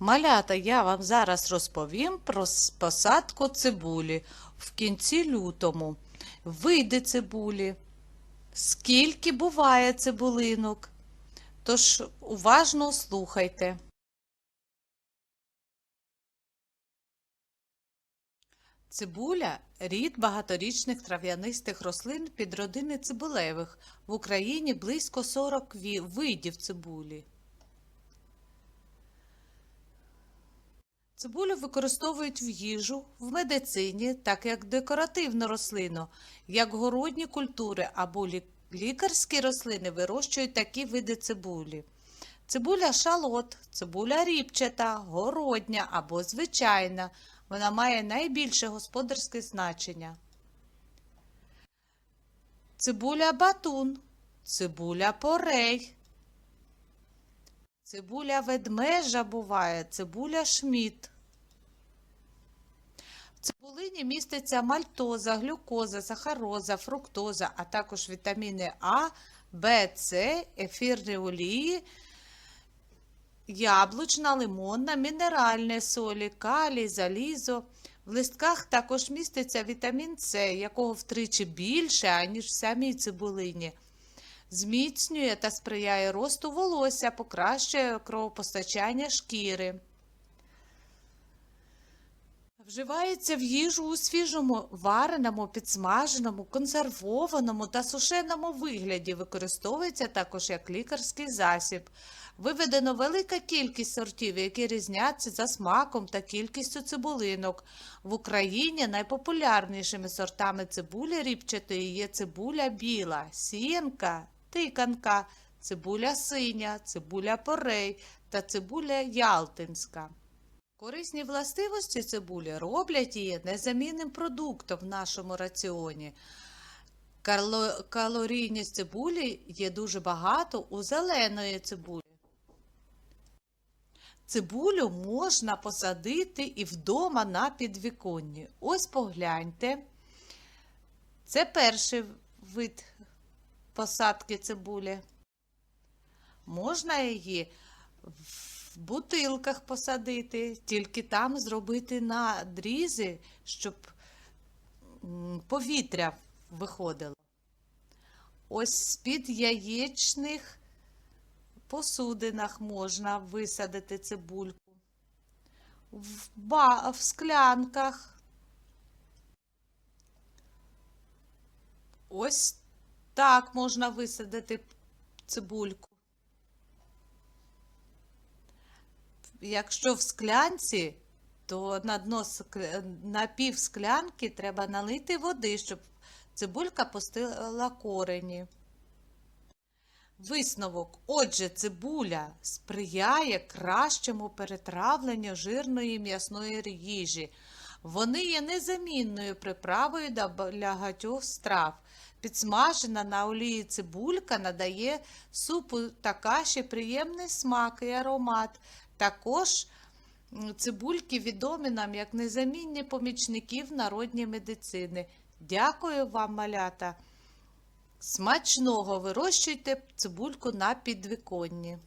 Малята, я вам зараз розповім про посадку цибулі в кінці лютому. Види цибулі. Скільки буває цибулинок? Тож уважно слухайте. Цибуля рід багаторічних трав'янистих рослин підродини цибулевих. В Україні близько 40 видів цибулі. Цибулю використовують в їжу, в медицині, так як декоративну рослину, як городні культури або лі- лікарські рослини вирощують такі види цибулі. Цибуля шалот, цибуля ріпчата, городня або звичайна. Вона має найбільше господарське значення. Цибуля батун, цибуля порей. Цибуля ведмежа буває, цибуля шміт. В цибулині міститься мальтоза, глюкоза, сахароза, фруктоза, а також вітаміни А, В, С, ефірні олії, яблучна, лимонна, мінеральні солі, калій, залізо. В листках також міститься вітамін С, якого втричі більше, аніж в самій цибулині. Зміцнює та сприяє росту волосся, покращує кровопостачання шкіри. Вживається в їжу у свіжому, вареному, підсмаженому, консервованому та сушеному вигляді. Використовується також як лікарський засіб. Виведено велика кількість сортів, які різняться за смаком та кількістю цибулинок. В Україні найпопулярнішими сортами цибулі ріпчатої є цибуля біла, сіянка, тиканка, цибуля синя, цибуля порей та цибуля ялтинська. Корисні властивості цибулі роблять її незамінним продуктом в нашому раціоні. Кало- Калорійність цибулі є дуже багато у зеленої цибулі. Цибулю можна посадити і вдома на підвіконні. Ось погляньте. Це перший вид посадки цибулі. Можна її в бутилках посадити, тільки там зробити надрізи, щоб повітря виходило. Ось з-під яєчних посудинах можна висадити цибульку. В, ба- в склянках. Ось так можна висадити цибульку. Якщо в склянці, то на дно на пів склянки треба налити води, щоб цибулька пустила корені. Висновок. Отже, цибуля сприяє кращому перетравленню жирної м'ясної їжі. Вони є незамінною приправою для багатьох страв. Підсмажена на олії цибулька надає супу та каші приємний смак і аромат. Також цибульки відомі нам як незамінні помічники в народній медицини. Дякую вам, малята! Смачного вирощуйте цибульку на підвіконні.